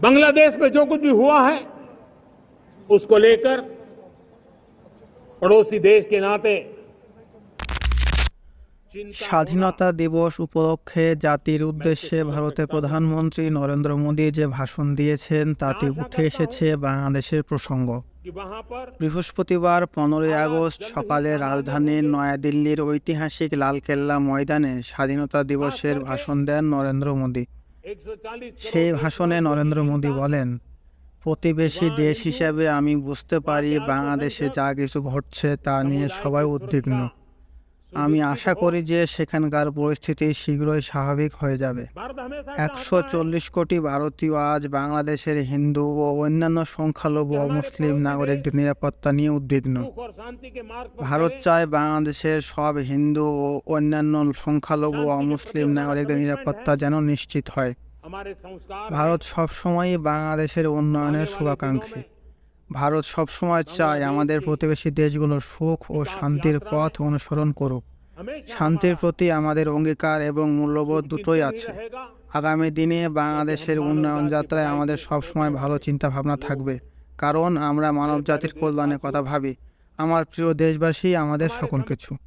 बांग्लादेश में जो कुछ भी हुआ है उसको लेकर पड़ोसी देश के नाते चिंता স্বাধীনতা দিবস উপলক্ষে জাতির উদ্দেশ্যে ভারতের প্রধানমন্ত্রী নরেন্দ্র মোদী যে ভাষণ দিয়েছেন তাতে উঠে এসেছে বাংলাদেশের প্রসঙ্গ कि वहां पर বৃহস্পতিবার পনেরোই আগস্ট সকালে রাজধানীর নয়াদিল্লির ঐতিহাসিক লালকেল্লা ময়দানে স্বাধীনতা দিবসের ভাষণ দেন নরেন্দ্র মোদী 140 সেই ভাষণে নরেন্দ্র মোদী বলেন, প্রতিবেশী দেশ হিসেবে আমি বুঝতে পারি বাংলাদেশে যা কিছু ঘটছে তা নিয়ে সবাই উদ্বিগ্ন। আমি আশা করি যে সেখানকার পরিস্থিতি শীঘ্রই স্বাভাবিক হয়ে যাবে। একশো চল্লিশ কোটি ভারতীয় আজ বাংলাদেশের হিন্দু ও অন্যান্য সংখ্যালঘু মুসলিম নাগরিকদের নিরাপত্তা নিয়ে উদ্বিগ্ন। ভারত চায় বাংলাদেশের সব হিন্দু ও অন্যান্য সংখ্যালঘু মুসলিম নাগরিকদের নিরাপত্তা যেন নিশ্চিত হয়। ভারত সবসময়ই বাংলাদেশের উন্নয়নের শুভাকাঙ্ক্ষী। ভারত সবসময় চায় আমাদের প্রতিবেশী দেশগুলো সুখ ও শান্তির পথ অনুসরণ করুক। শান্তির প্রতি আমাদের অঙ্গীকার এবং মূল্যবোধ দুটোই আছে। আগামী দিনে বাংলাদেশের উন্নয়ন যাত্রায় আমাদের সবসময় ভালো চিন্তাভাবনা থাকবে। কারণ আমরা মানব জাতির কল্যাণের কথা ভাবি। আমার প্রিয় দেশবাসী আমাদের সকল কিছু।